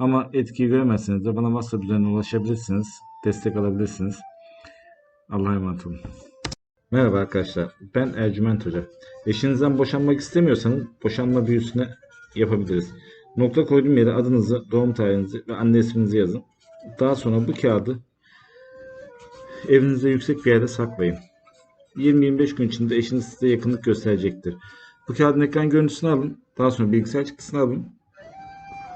Ama etkiyi göremezseniz de bana WhatsApp üzerinden ulaşabilirsiniz. Destek alabilirsiniz. Allah'a emanet olun. Merhaba arkadaşlar. Ben Ercüment Hoca. Eşinizden boşanmak istemiyorsanız boşanma büyüsüne yapabiliriz. Nokta koyduğum yere adınızı, doğum tarihinizi ve anne isminizi yazın. Daha sonra bu kağıdı evinizde yüksek bir yerde saklayın. 20-25 gün içinde eşiniz size yakınlık gösterecektir. Bu kağıdın ekran görüntüsünü alın. Daha sonra bilgisayar çıktısını alın.